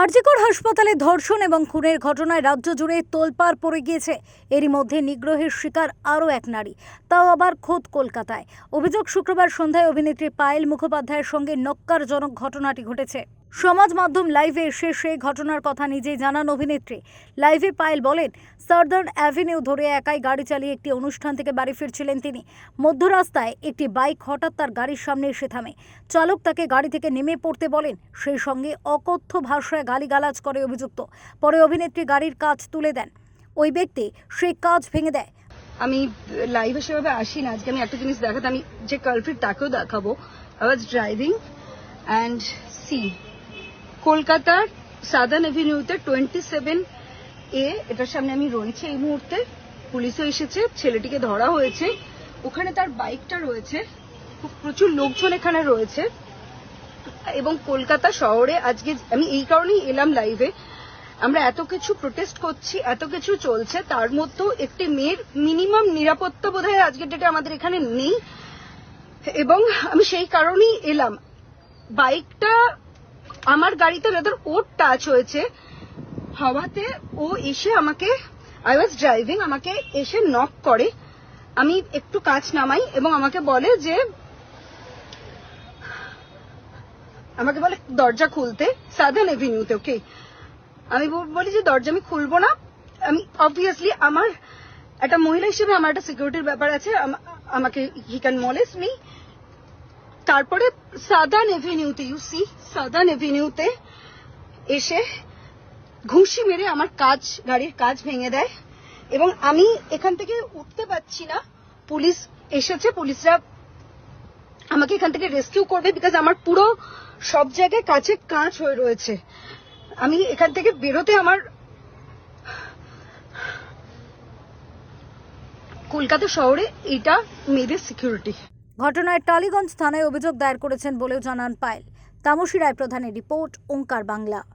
আরজিকর হাসপাতালে ধর্ষণ এবং খুনের ঘটনায় রাজ্য জুড়ে তোলপাড় পড়ে গিয়েছে। এরই মধ্যে নিগ্রহের শিকার আরও এক নারী। তাও আবার খোদ কলকাতায়। অভিযোগ শুক্রবার সন্ধ্যায় অভিনেত্রী পায়েল মুখোপাধ্যায়ের সঙ্গে নক্কারজনক ঘটনাটি ঘটেছে। সমাজ মাধ্যম লাইভে এসে সেই ঘটনার কথা নিজেই জানান অভিনেত্রী। লাইভে পায়েল বলেন, সার্দার্ন অ্যাভিনিউ ধরে একাই গাড়ি চালিয়ে একটি অনুষ্ঠান থেকে বাড়ি ফিরছিলেন তিনি। মধ্য রাস্তায় একটি বাইক হঠাৎ তার গাড়ির সামনে এসে থামে। চালক তাকে গাড়ি থেকে নেমে পড়তে বলেন, সেই সঙ্গে অকথ্য ভাষায় গালিগালাজ করে অভিযুক্ত। পরে অভিনেত্রী গাড়ির কাজ তুলে দেন। ওই ব্যক্তি সেই কাজ ভেঙে দেয়। আমি লাইভে সেভাবে আসি না। আজকে আমি একটা জিনিস দেখাতে, আমি যে কালফ্রিট তাকেও দেখাবো। I was driving and see কলকাতার সাদার্ন এভিনিউতে টোয়েন্টি সেভেন এ, এটার সামনে আমি রয়েছি এই মুহূর্তে, পুলিশও এসেছে, ছেলেটিকে ধরা হয়েছে, ওখানে তার বাইকটা রয়েছে, খুব প্রচুর লোকজন এখানে রয়েছে, এবং কলকাতা শহরে আজকে আমি এই কারণেই এলাম লাইভে আমরা এত কিছু প্রোটেস্ট করছি, এত কিছু চলছে, তার মধ্যেও একটি মেয়ের মিনিমাম নিরাপত্তা বোধহয় আজকের ডেটে আমাদের এখানে নেই, এবং আমি সেই কারণেই এলাম। বাইকটা আমার গাড়িতে রাদার ওর টাচ হয়েছে। হওয়াতে ও এসে আমাকে আই ওয়াজ ড্রাইভিং আমাকে এসে নক করে। আমি একটু কাজ নামাই এবং আমাকে বলে যে, আমাকে বলে দরজা খুলতে সাদার্ন এভিনিউতে ওকে আমি বলি যে দরজা আমি খুলবো না। আমি অবভিয়াসলি আমার, একটা মহিলা হিসেবে আমার একটা সিকিউরিটির ব্যাপার আছে আমাকে হি ক্যান মলেস মি তারপরে সাদার্ন এভিনিউতে ইউ সি সাদার্ন এভিনিউতে এসে ঘুষি মেরে আমার কাজ, গাড়ির কাজ ভেঙে দেয়। এবং আমি এখান থেকে উঠতে পারছি না। পুলিশ এসেছে, পুলিশরা আমাকে এখান থেকে রেস্কিউ করবে বিকজ আমার পুরো সব জায়গায় কাছে কাঁচ হয়ে রয়েছে। আমি এখান থেকে বেরোতে আমার কলকাতা শহরে এটা মেয়েদের সিকিউরিটি ঘটনায় টালিগঞ্জ থানায় অভিযোগ দায়ের করেছেন বলেও জানান পায়েল। তামসী রায় প্রধানের রিপোর্ট, ওঙ্কার বাংলা।